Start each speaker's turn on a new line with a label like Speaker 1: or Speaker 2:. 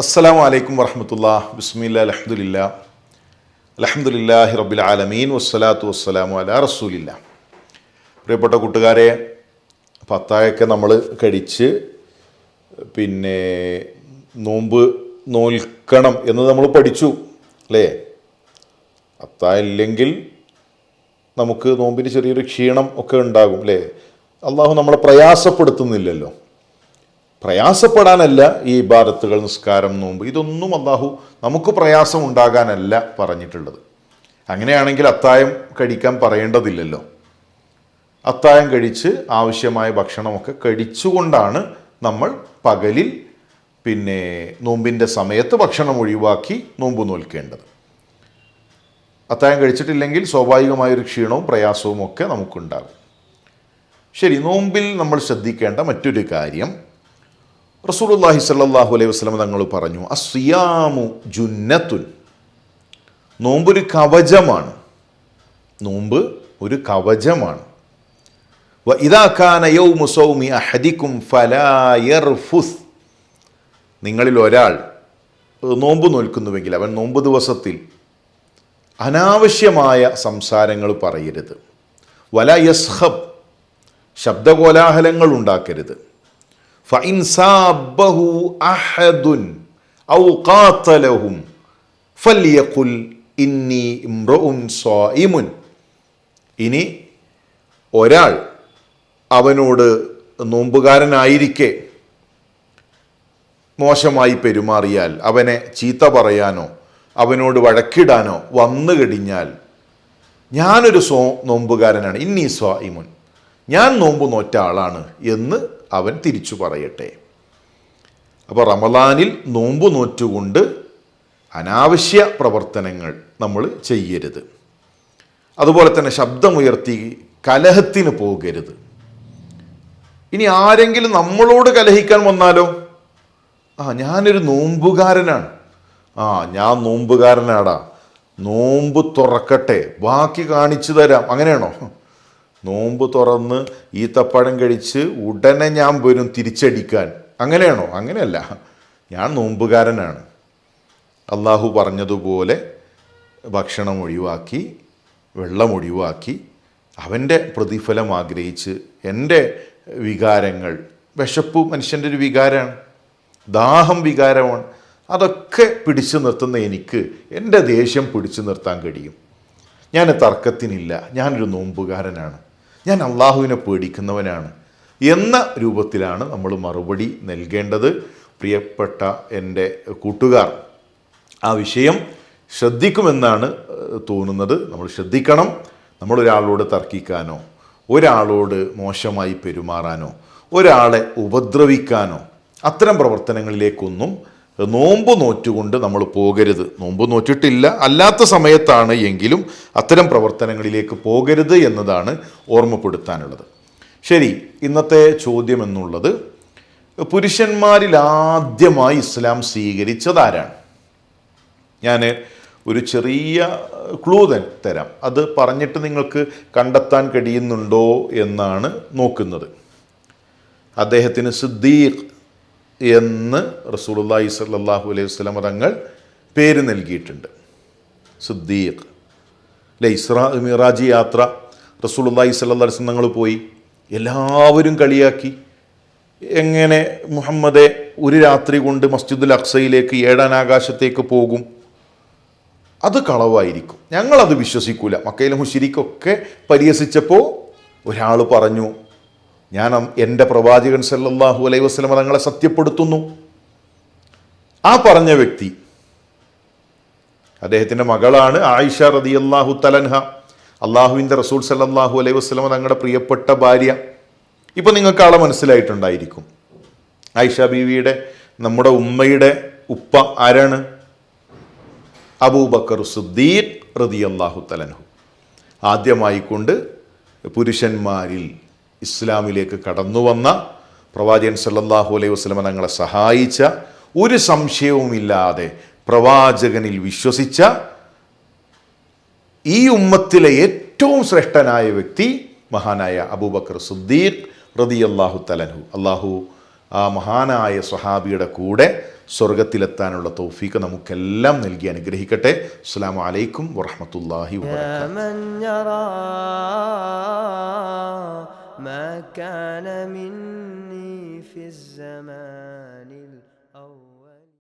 Speaker 1: അസ്സലാമു വലൈക്കും വറഹമത്തുള്ള ബിസ്മില്ല അലഹമുല്ല അലഹമുല്ലാഹി റബ്ബിൽ ആലമീൻ. വസ്സലാത്തു വസ്സലാമു അല റസൂലില്ല. പ്രിയപ്പെട്ട കൂട്ടുകാരെ പത്തായൊക്കെ നമ്മൾ കഴിച്ച് പിന്നെ നോമ്പ് നോൽക്കണം എന്ന് നമ്മൾ പഠിച്ചു അല്ലേ? അത്തായില്ലെങ്കിൽ നമുക്ക് നോമ്പിന് ചെറിയൊരു ക്ഷീണം ഒക്കെ ഉണ്ടാകും അല്ലേ? അള്ളാഹു നമ്മളെ പ്രയാസപ്പെടുത്തുന്നില്ലല്ലോ. പ്രയാസപ്പെടാനല്ല ഈ ഇബാദത്തുകൾ നിസ്കാരം നോമ്പ്. ഇതൊന്നും അള്ളാഹു നമുക്ക് പ്രയാസം ഉണ്ടാകാനല്ല പറഞ്ഞിട്ടുള്ളത്. അങ്ങനെയാണെങ്കിൽ അത്തായം കഴിക്കാൻ പറയേണ്ടതില്ലല്ലോ. അത്തായം കഴിച്ച് ആവശ്യമായ ഭക്ഷണമൊക്കെ കഴിച്ചുകൊണ്ടാണ് നമ്മൾ പകലിൽ പിന്നെ നോമ്പിന്റെ സമയത്ത് ഭക്ഷണം ഒഴിവാക്കി നോമ്പ് നോൽക്കേണ്ടത്. അത്തായം കഴിച്ചിട്ടില്ലെങ്കിൽ സ്വാഭാവികമായൊരു ക്ഷീണവും പ്രയാസവും ഒക്കെ നമുക്കുണ്ടാകും. ശരി നോമ്പിൽ നമ്മൾ ശ്രദ്ധിക്കേണ്ട മറ്റൊരു കാര്യം റസൂലുള്ളാഹി സ്വല്ലല്ലാഹു അലൈഹി വസല്ലം തങ്ങൾ പറഞ്ഞു അസിയാമു ജുന്നത്തുൻ. നോമ്പ് ഒരു കവചമാണ്. നോമ്പ് ഒരു കവചമാണ്. വ ഇദാ കാന യൗമു സൗമി അഹദിക്കും ഫലാ യർഫുസ്. നിങ്ങളിൽ ഒരാൾ നോമ്പ് നോൽക്കുന്നുവെങ്കിൽ അവൻ നോമ്പ് ദിവസത്തിൽ അനാവശ്യമായ സംസാരങ്ങൾ പറയരുത്. വല യസ്ഹബ് ശബ്ദകോലാഹലങ്ങൾ ഉണ്ടാക്കരുത്. ഇനി ഒരാൾ അവനോട് നോമ്പുകാരനായിരിക്കെ മോശമായി പെരുമാറിയാൽ അവനെ ചീത്ത പറയാനോ അവനോട് വഴക്കിടാനോ വന്നു കഴിഞ്ഞാൽ ഞാനൊരു സോ നോമ്പുകാരനാണ്. ഇന്നി ഇമുൻ ഞാൻ നോമ്പ് നോറ്റ ആളാണ് എന്ന് അവൻ തിരിച്ചു പറയട്ടെ. അപ്പോൾ റമലാനിൽ നോമ്പ് നോറ്റുകൊണ്ട് അനാവശ്യ പ്രവർത്തനങ്ങൾ നമ്മൾ ചെയ്യരുത്. അതുപോലെ തന്നെ ശബ്ദമുയർത്തി കലഹത്തിന് പോകരുത്. ഇനി ആരെങ്കിലും നമ്മളോട് കലഹിക്കാൻ വന്നാലോ? ആ ഞാനൊരു നോമ്പുകാരനാണ്. ആ ഞാൻ നോമ്പുകാരനാടാ. നോമ്പ് തുറക്കട്ടെ. ബാക്കി കാണിച്ചു തരാം. അങ്ങനെയാണോ? നോമ്പ് തുറന്ന് ഈത്തപ്പഴം കഴിച്ച് ഉടനെ ഞാൻ വരും തിരിച്ചടിക്കാൻ. അങ്ങനെയാണോ? അങ്ങനെയല്ല. ഞാൻ നോമ്പുകാരനാണ്. അള്ളാഹു പറഞ്ഞതുപോലെ ഭക്ഷണം ഒഴിവാക്കി വെള്ളം ഒഴിവാക്കി അവന്റെ പ്രതിഫലം ആഗ്രഹിച്ച് എന്റെ വികാരങ്ങൾ വിശപ്പ് മനുഷ്യന്റെ ഒരു വികാരമാണ്. ദാഹം വികാരമാണ്. അതൊക്കെ പിടിച്ചു നിർത്തുന്ന എനിക്ക് എന്റെ ദേഷ്യം പിടിച്ചു നിർത്താൻ കഴിയും. ഞാൻ തർക്കത്തിനില്ല. ഞാനൊരു നോമ്പുകാരനാണ്. ഞാൻ അള്ളാഹുവിനെ പേടിക്കുന്നവനാണ് എന്ന രൂപത്തിലാണ് നമ്മൾ മറുപടി നൽകേണ്ടത്. പ്രിയപ്പെട്ട എന്റെ കൂട്ടുകാർ ആ വിഷയം ശ്രദ്ധിക്കുമെന്നാണ് തോന്നുന്നത്. നമ്മൾ ശ്രദ്ധിക്കണം. നമ്മളൊരാളോട് തർക്കിക്കാനോ ഒരാളോട് മോശമായി പെരുമാറാനോ ഒരാളെ ഉപദ്രവിക്കാനോ അത്തരം പ്രവർത്തനങ്ങളിലേക്കൊന്നും നോമ്പ് നോറ്റുകൊണ്ട് നമ്മൾ പോകരുത്. നോമ്പ് നോറ്റിട്ടില്ല അല്ലാത്ത സമയത്താണ് എങ്കിലും അത്തരം പ്രവർത്തനങ്ങളിലേക്ക് പോകരുത് എന്നതാണ് ഓർമ്മപ്പെടുത്താനുള്ളത്. ശരി ഇന്നത്തെ ചോദ്യം എന്നുള്ളത് പുരുഷന്മാരിൽ ആദ്യമായി ഇസ്ലാം സ്വീകരിച്ചതാരാണ്? ഞാൻ ഒരു ചെറിയ ക്ലൂ തരാം. അത് പറഞ്ഞിട്ട് നിങ്ങൾക്ക് കണ്ടെത്താൻ കഴിയുന്നുണ്ടോ എന്നാണ് നോക്കുന്നത്. അദ്ദേഹത്തിന് സിദ്ദീഖ് എന്ന് റസൂലുള്ളാഹി സ്വല്ലല്ലാഹു അലൈഹി വസല്ലം തങ്ങൾ പേര് നൽകിയിട്ടുണ്ട്. സിദ്ദീഖ്. അല്ലെ ഇസ്രാ മിറാജി യാത്ര റസൂലുള്ളാഹി സ്വല്ലല്ലാഹു അലൈഹി തങ്ങൾ പോയി. എല്ലാവരും കളിയാക്കി. എങ്ങനെ മുഹമ്മദെ ഒരു രാത്രി കൊണ്ട് മസ്ജിദുൽ അക്സയിലേക്ക് ഏഴാൻ ആകാശത്തേക്ക് പോകും? അത് കളവായിരിക്കും. ഞങ്ങളത് വിശ്വസിക്കൂല. മക്കയിലെ മുഷിരിക്കൊക്കെ പരിഹസിച്ചപ്പോൾ ഒരാൾ പറഞ്ഞു ഞാൻ എന്റെ പ്രവാചകൻ സല്ലാഹു അലൈഹി വസല്ലം തങ്ങളെ സത്യപ്പെടുത്തുന്നു. ആ പറഞ്ഞ വ്യക്തി അദ്ദേഹത്തിന്റെ മകളാണ് ആയിഷ റതി അള്ളാഹു തലൻഹ അള്ളാഹുവിന്റെ റസൂൽ സല്ലാഹു അലൈഹി വസ്ലമ തങ്ങളുടെ പ്രിയപ്പെട്ട ഭാര്യ. ഇപ്പം നിങ്ങൾക്ക് ആളെ മനസ്സിലായിട്ടുണ്ടായിരിക്കും. ആയിഷ ബീവിയുടെ നമ്മുടെ ഉമ്മയുടെ ഉപ്പ ആരാണ്? അബൂബക്കർ സുദ്ദീഖ് റതി അള്ളാഹു തലൻഹു ആദ്യമായിക്കൊണ്ട് പുരുഷന്മാരിൽ ഇസ്ലാമിലേക്ക് കടന്നു വന്ന പ്രവാചകൻ സല്ലാഹു അലൈഹി വസ്ലമ തങ്ങളെ സഹായിച്ച ഒരു സംശയവുമില്ലാതെ പ്രവാചകനിൽ വിശ്വസിച്ച ഈ ഉമ്മത്തിലെ ഏറ്റവും ശ്രേഷ്ഠനായ വ്യക്തി മഹാനായ അബൂബക്കർ സുദ്ദീഖ് റതി അള്ളാഹു തലൻഹു അള്ളാഹു ആ മഹാനായ സ്വഹാബിയുടെ കൂടെ
Speaker 2: സ്വർഗത്തിലെത്താനുള്ള തൗഫീക്ക് നമുക്കെല്ലാം നൽകി അനുഗ്രഹിക്കട്ടെ. അസ്സാം വലൈക്കും വറഹമത്തല്ലാഹി വാ